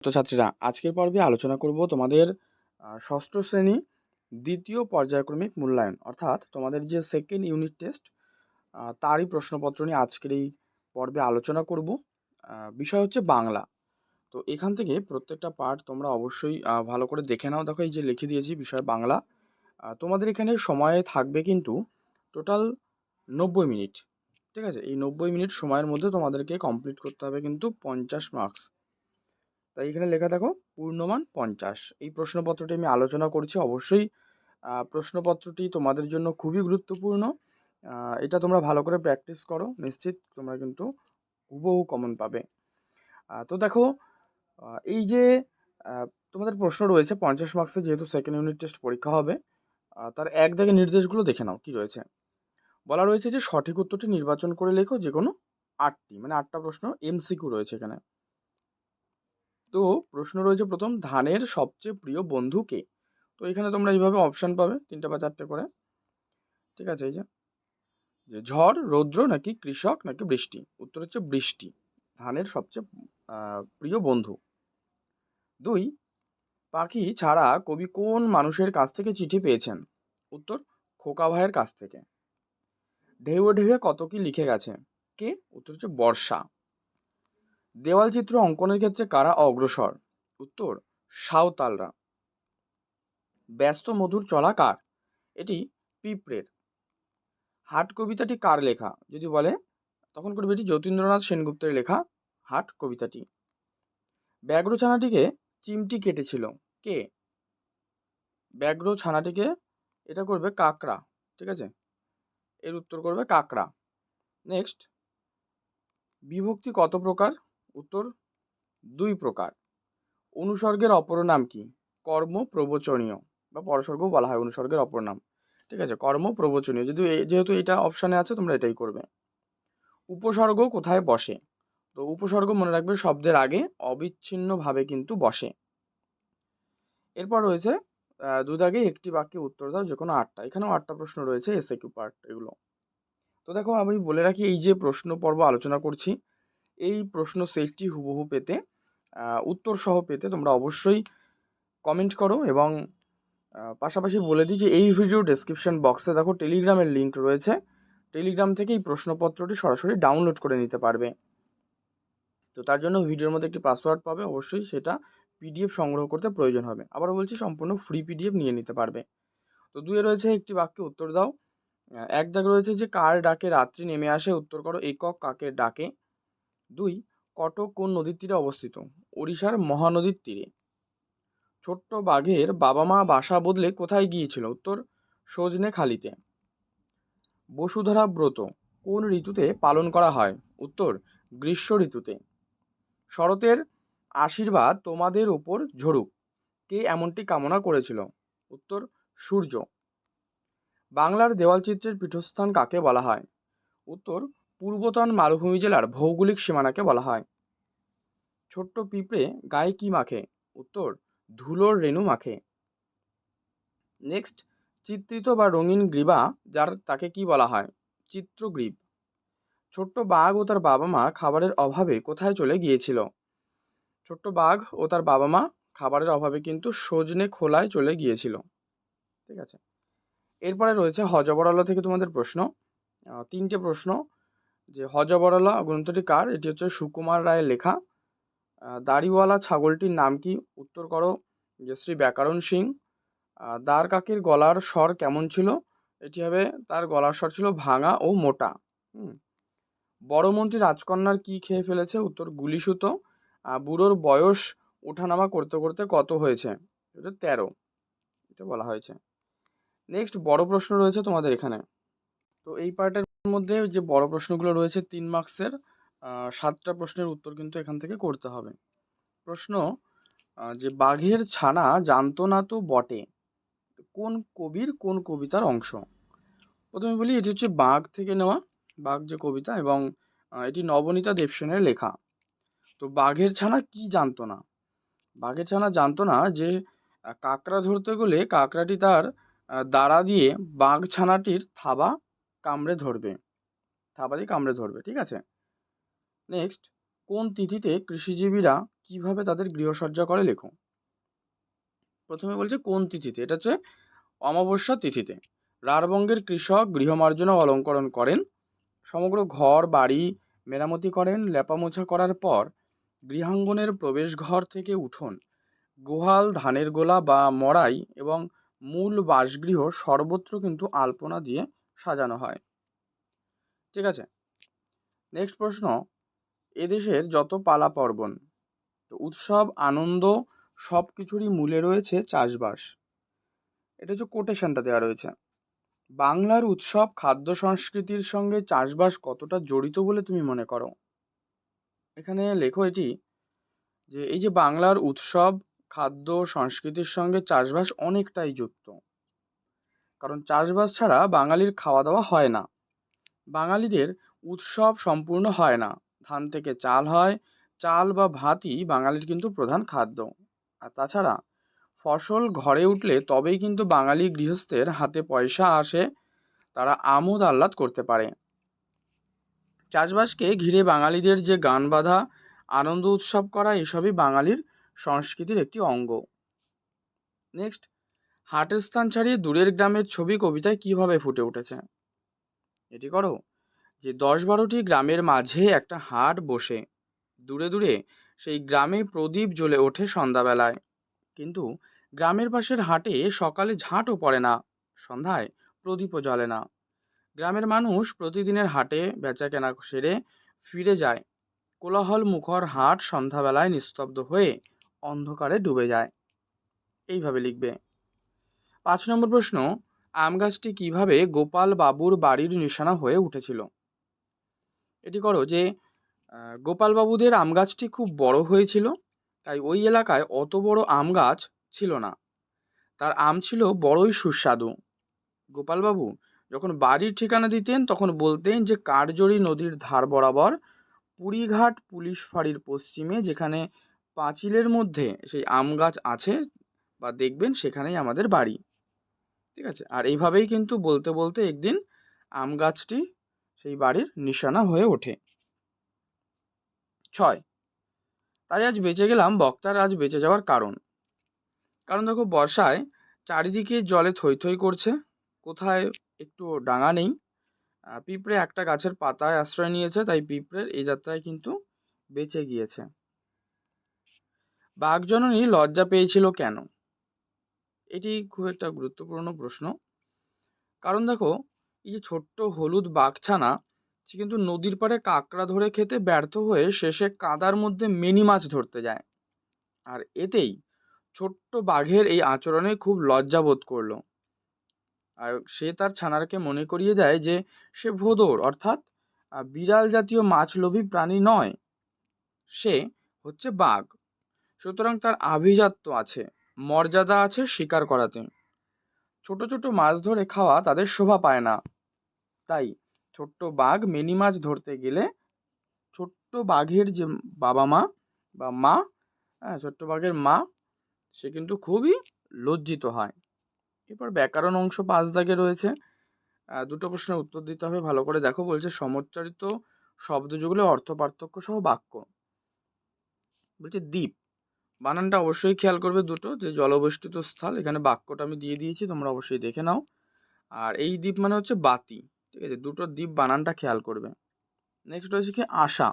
ছাত্রছাত্রীরা, আজকের পর্বে আলোচনা করব তোমাদের ষষ্ঠ শ্রেণি দ্বিতীয় পর্যায়ক্রমিক মূল্যায়ন। অর্থাৎ তোমাদের যে সেকেন্ড ইউনিট টেস্ট তারই প্রশ্নপত্র নিয়ে আজকের এই পর্বে আলোচনা করব। বিষয় হচ্ছে বাংলা। তো এখান থেকে প্রত্যেকটা পার্ট তোমরা অবশ্যই ভালো করে দেখে নাও। দেখো এই যে লিখে দিয়েছি বিষয় বাংলা। তোমাদের এখানে সময় থাকবে কিন্তু টোটাল নব্বই মিনিট ঠিক আছে? এই নব্বই মিনিট সময়ের মধ্যে তোমাদেরকে কমপ্লিট করতে হবে কিন্তু পঞ্চাশ মার্কস তাই এখানে লেখা দেখো, পূর্ণমান পঞ্চাশ। এই প্রশ্নপত্রটি আমি আলোচনা করছি, অবশ্যই প্রশ্নপত্রটি তোমাদের জন্য খুবই গুরুত্বপূর্ণ। এটা তোমরা ভালো করে প্র্যাকটিস করো, নিশ্চিত তোমরা কিন্তু হুবহু কমন পাবে। তো দেখো এই যে তোমাদের প্রশ্ন রয়েছে, পঞ্চাশ মার্কসের যেহেতু সেকেন্ড ইউনিট টেস্ট পরীক্ষা হবে তার এক দাগে নির্দেশগুলো দেখে নাও, কি রয়েছে? বলা রয়েছে যে, সঠিক উত্তরটি নির্বাচন করে লেখো যে কোনো আটটি মানে আটটা প্রশ্ন এমসিকিউ রয়েছে এখানে। তো প্রশ্ন রয়েছে প্রথম, ধানের সবচেয়ে প্রিয় বন্ধু কে? তো এখানে তোমরা এইভাবে অপশান পাবে, তিনটে বা চারটে করে। ঠিক আছে, এই যে। ঝড়, রৌদ্র নাকি কৃষক নাকি বৃষ্টি? উত্তর হচ্ছে বৃষ্টি, ধানের সবচেয়ে প্রিয় বন্ধু। দুই, পাখি ছাড়া কবি কোন মানুষের কাছ থেকে চিঠি পেয়েছেন? উত্তর, খোকা ভাইয়ের কাছ থেকে। ঢেউয়ে ঢেউয়ে কত কি লিখে গেছে? কে? উত্তর হচ্ছে বর্ষা। দেওয়াল চিত্র অঙ্কনের ক্ষেত্রে কারা অগ্রসর? উত্তর, সাঁওতালরা। ব্যস্ত মধুর চলা কার? এটি পিঁপড়ের। হাট কবিতাটি কার লেখা? যদি বলে, তখন করবে এটি যতীন্দ্রনাথ সেনগুপ্তের লেখা হাট কবিতাটি। ব্যাঘ্র ছানাটিকে চিমটি কেটেছিল। কে? ব্যাঘ্র ছানাটিকে এটা করবে কাকড়া, ঠিক আছে? এর উত্তর করবে কাকড়া। নেক্সট, বিভক্তি কত প্রকার? উত্তর দুই প্রকার। অনুসর্গের অপর নাম কি? কর্ম প্রবচনীয় বা পরসর্গও বলা হয় অনুসর্গের অপর নাম। ঠিক আছে? কর্ম প্রবচনীয়। যদি যেহেতু এটা অপশানে আছে, তোমরা এটাই করবে। উপসর্গ কোথায় বসে? তো উপসর্গ মনে রাখবে শব্দের আগে অবিচ্ছিন্নভাবে কিন্তু বসে। এরপর রয়েছে দুদাগে একটি বাক্যে উত্তর দাও যে কোনো আটটা। এখানেও আটটা প্রশ্ন রয়েছে এসএ কিউ পার্ট এগুলো। তো দেখো, আমি বলে রাখি, এই যে প্রশ্ন পর্ব আলোচনা করছি এই প্রশ্ন সেটটি হুবহু পেতে উত্তর সহ পেতে তোমরা অবশ্যই কমেন্ট করো এবং পাশাপাশি বলে দিই যে এই ভিডিও ডেসক্রিপশন বক্সে দেখো টেলিগ্রামের লিঙ্ক রয়েছে। টেলিগ্রাম থেকে এই প্রশ্নপত্রটি সরাসরি ডাউনলোড করে নিতে পারবে। তো তার জন্য ভিডিওর মধ্যে একটি পাসওয়ার্ড পাবে, অবশ্যই সেটা পিডিএফ সংগ্রহ করতে প্রয়োজন হবে। আবার বলছি, সম্পূর্ণ ফ্রি পিডিএফ নিয়ে নিতে পারবে। তো দুয়ে রয়েছে একটি বাক্যে উত্তর দাও। এক দাগ রয়েছে যে, কার ডাকে রাত্রি নেমে আসে? উত্তর করো, একক কাকে ডাকে? দুই, কটক কোন নদীর তীরে অবস্থিত? ওড়িশার মহানদীর তীরে। ছোট্ট বাঘের বাবা মা বাসা বদলে কোথায় গিয়েছিল? উত্তর, সজনে খালিতে। বসুধরা ব্রত, কোন ঋতুতে পালন করা হয়? উত্তর, গ্রীষ্ম ঋতুতে। শরতের আশীর্বাদ তোমাদের উপর ঝরুক। কে এমনটি কামনা করেছিল? উত্তর, সূর্য। বাংলার দেওয়ালচিত্রের পীঠস্থান কাকে বলা হয়? উত্তর পূর্বতন মালভূমি জেলার ভৌগোলিক সীমানাকে বলা হয়। ছোট্ট পিঁপড়ে গায়ে কি মাখে? উত্তর, ধুলোর রেণু মাখে। নেক্সট চিত্রিত বা রঙিন গ্রীবা, যার তাকে কি বলা হয়? চিত্রগ্রীব। ছোট্ট বাঘ ও তার বাবা মা খাবারের অভাবে কোথায় চলে গিয়েছিল? ছোট্ট বাঘ ও তার বাবা মা খাবারের অভাবে কিন্তু সজনে খোলায় চলে গিয়েছিল। ঠিক আছে। এরপরে রয়েছে হজবরলা থেকে তোমাদের প্রশ্ন। তিনটে প্রশ্ন। যে হজবরলা গ্রন্থটি কার? এটি হচ্ছে সুকুমার রায়ের লেখা। দাড়িওয়ালা ছাগলটির নাম কি? উত্তর করো। যে শ্রী ব্যাকরণ সিং। আহ, কাকির গলার স্বর কেমন ছিল? এটি হবে তার গলার স্বর ছিল ভাঙা ও মোটা। বড় মন্ত্রী রাজকন্যার কি খেয়ে ফেলেছে? উত্তর গুলিসুতো। বুড়োর বয়স ওঠানামা করতে করতে কত হয়েছে? এটা তেরো। এটা বলা হয়েছে। নেক্সট বড় প্রশ্ন রয়েছে তোমাদের এখানে। তো এই পার্টের মধ্যে যে বড় প্রশ্নগুলো রয়েছে তিন মার্কসের সাতটা প্রশ্নের উত্তর কিন্তু এখান থেকে করতে হবে। প্রশ্ন যে বাঘের ছানা জানতো না তো বটে, কোন কবির কোন কবিতার অংশ? প্রথমে বলি এটি হচ্ছে বাঘ থেকে নেওয়া, বাঘ যে কবিতা এবং এটি নবনীতা দেবসেনের লেখা। তো বাঘের ছানা কি জানতো না? বাঘের ছানা জানতো না যে, কাঁকড়া ধরতে গেলে কাঁকড়াটি তার দাঁড়া দিয়ে বাঘ ছানাটির থাবা কামড়ে ধরবে। থাবা দিয়ে কামড়ে ধরবে, ঠিক আছে? নেক্সট কোন তিথিতে কৃষিজীবীরা কীভাবে তাদের গৃহসজ্জা করে লেখো? প্রথমে বলছে কোন তিথিতে? এটা হচ্ছে অমাবস্যা তিথিতে। রাঢ়বঙ্গের কৃষক গৃহমার্জনা অলঙ্করণ করেন। সমগ্র ঘর, বাড়ি মেরামতি করেন। লেপামোছা করার পর গৃহাঙ্গনের প্রবেশঘর থেকে উঠোন, গোহাল, ধানের গোলা বা মড়াই এবং মূল বাসগৃহ সর্বত্র কিন্তু আলপনা দিয়ে সাজানো হয়। ঠিক আছে? নেক্সট প্রশ্ন, এদেশের যত পালা পার্বণ উৎসব, আনন্দ সব কিছুরই মূলে রয়েছে চাষবাস। এটা হচ্ছে কোটেশনটা দেওয়া রয়েছে। বাংলার উৎসব খাদ্য সংস্কৃতির সঙ্গে চাষবাস কতটা জড়িত বলে তুমি মনে করো? এখানে লেখো এটি যে, এই যে বাংলার উৎসব, খাদ্য, সংস্কৃতির সঙ্গে চাষবাস অনেকটাই যুক্ত। কারণ চাষবাস ছাড়া বাঙালির খাওয়া দাওয়া হয় না। বাঙালিদের উৎসব সম্পূর্ণ হয় না। ধান থেকে চাল হয়, চাল বা ভাতই বাঙালির কিন্তু প্রধান খাদ্য। আর তাছাড়া ফসল ঘরে উঠলে তবেই কিন্তু বাঙালি গৃহস্থের হাতে পয়সা আসে, তারা আমোদ আহ্লাদ করতে পারে। চাষবাসকে ঘিরে বাঙালিদের যে গান বাঁধা, আনন্দ উৎসব করা, এসবই বাঙালির সংস্কৃতির একটি অঙ্গ। নেক্সট হাটের স্থান ছাড়িয়ে দূরের গ্রামের ছবি কবিতায় কীভাবে ফুটে উঠেছে? এটি করো। যে দশ বারোটি গ্রামের মাঝে একটা হাট বসে। দূরে দূরে সেই গ্রামে প্রদীপ জ্বলে ওঠে সন্ধ্যাবেলায়। কিন্তু গ্রামের পাশের হাটে সকালে ঝাঁটও পড়ে না। সন্ধ্যায় প্রদীপও জ্বলে না। গ্রামের মানুষ প্রতিদিনের হাটে বেচাকেনা সেরে ফিরে যায়। কোলাহল মুখর হাট সন্ধ্যাবেলায় নিস্তব্ধ হয়ে অন্ধকারে ডুবে যায়। এইভাবে লিখবে। পাঁচ নম্বর প্রশ্ন, আম গাছটি কীভাবে গোপাল বাবুর বাড়ির নিশানা হয়ে উঠেছিল? এটি করো যে গোপালবাবুদের আম গাছটি খুব বড় হয়েছিল, তাই ওই এলাকায় অত বড় আম গাছ ছিল না। তার আম ছিল বড়ই সুস্বাদু। গোপালবাবু যখন বাড়ির ঠিকানা দিতেন, তখন বলতেন যে, কারজড়ি নদীর ধার বরাবর পুরীঘাট পুলিশ ফাঁড়ির পশ্চিমে, যেখানে পাঁচিলের মধ্যে সেই আম গাছ আছে, বা দেখবেন সেখানেই আমাদের বাড়ি। ঠিক আছে? আর এইভাবেই কিন্তু বলতে বলতে একদিন আম গাছটি সেই বাড়ির নিশানা হয়ে ওঠে। ছয়। তাই আজ বেঁচে গেলাম, বক্তার আজ বেঁচে যাওয়ার কারণ। কারণ দেখো, বর্ষায় চারিদিকে জলে থই থই করছে, কোথায় একটু ডাঙা নেই। পিঁপড়ে একটা গাছের পাতায় আশ্রয় নিয়েছে, তাই পিঁপড়ের এই যাত্রায় কিন্তু বেঁচে গিয়েছে। বাঘজননী লজ্জা পেয়েছিল কেন? এটি খুব একটা গুরুত্বপূর্ণ প্রশ্ন। কারণ দেখো, এই যে ছোট্ট হলুদ বাঘছানা সে কিন্তু নদীর পাড়ে কাঁকড়া ধরে খেতে ব্যর্থ হয়ে শেষে কাদার মধ্যে মিনি মাছ ধরতে যায়। আর এতেই ছোট্ট বাঘের এই আচরণে খুব লজ্জা বোধ করল। আর সে তার ছানারকে মনে করিয়ে দেয় যে সে ভোদর, অর্থাৎ বিড়াল জাতীয় মাছলোভী প্রাণী নয়। সে হচ্ছে বাঘ। সুতরাং তার আভিজাত্য আছে। মর্যাদা আছে শিকার করাতে। ছোট ছোট মাছ ধরে খাওয়া তাদের শোভা পায় না। তাই ছোট্ট বাঘ মিনি মাছ ধরতে গেলে ছোট্ট বাঘের যে বাবা মা বা মা হ্যাঁ ছোট্ট বাঘের মা, সে কিন্তু খুবই লজ্জিত হয়। এরপর ব্যাকরণ অংশ পাঁচ দাগে রয়েছে। দুটো প্রশ্নের উত্তর দিতে হবে, ভালো করে দেখো, বলছে সমচ্চারিত শব্দযুগলে অর্থ পার্থক্য সহ বাক্য। বলছে দ্বীপ। বানানটা অবশ্যই খেয়াল করবে দুটো, যে জলবেষ্টিত স্থল, এখানে বাক্যটা আমি দিয়ে দিয়েছি, তোমরা অবশ্যই দেখে নাও। আর এই দ্বীপ মানে হচ্ছে বাতি, ঠিক আছে? দুটো দ্বীপ বানানটা খেয়াল করবে। নেক্সট হচ্ছে কি আশা।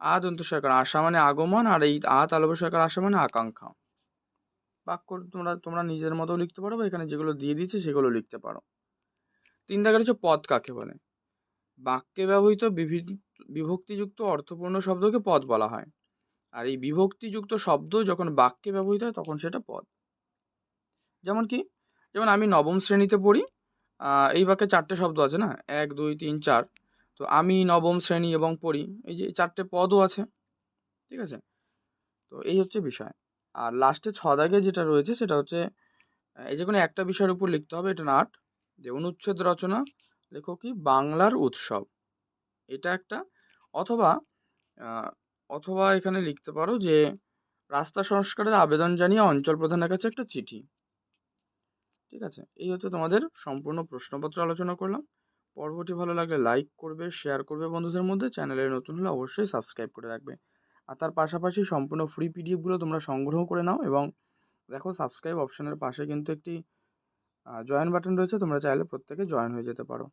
আ দন্ত সরকার আশা মানে আগমন, আর এই আ তালব সরকার আশা মানে আকাঙ্ক্ষা। বাক্য তোমরা তোমরা নিজের মতো লিখতে পারো বা এখানে যেগুলো দিয়ে দিয়েছে সেগুলো লিখতে পারো। তিন দাগের হচ্ছে পদ কাকে বলে? বাক্যে ব্যবহৃত বিভিন্ন বিভক্তিযুক্ত অর্থপূর্ণ শব্দকে পদ বলা হয়। আর এই বিভক্তিযুক্ত শব্দ যখন বাক্যে ব্যবহৃত হয়, তখন সেটা পদ। যেমন কি? যেমন আমি নবম শ্রেণীতে পড়ি এই বাক্যে চারটে শব্দ আছে না? এক, দুই, তিন, চার। তো আমি নবম শ্রেণি এবং পড়ি, এই যে চারটে পদও আছে, ঠিক আছে? তো এই হচ্ছে বিষয়। আর লাস্টে ছ দাগে যেটা রয়েছে, সেটা হচ্ছে, এই যে কোনো একটা বিষয়ের উপর লিখতে হবে, এটা নাট, যে অনুচ্ছেদ রচনা, লেখো কি? বাংলার উৎসব। এটা একটা, অথবা অথবা এখানে লিখতে পারো যে, রাস্তা সংস্কারের আবেদন জানিয়ে অঞ্চল প্রধানের কাছে একটা চিঠি। ঠিক আছে? এই হচ্ছে তোমাদের সম্পূর্ণ প্রশ্নপত্র আলোচনা করলাম। পর্বটি ভালো লাগলে লাইক করবে, শেয়ার করবে বন্ধুদের মধ্যে। চ্যানেলে নতুন হলে অবশ্যই সাবস্ক্রাইব করে রাখবে। আর তার পাশাপাশি সম্পূর্ণ ফ্রি পিডিএফগুলো তোমরা সংগ্রহ করে নাও এবং দেখো সাবস্ক্রাইব অপশনের পাশে কিন্তু একটি জয়েন বাটন রয়েছে। তোমরা চাইলে প্রত্যেকে জয়েন হয়ে যেতে পারো।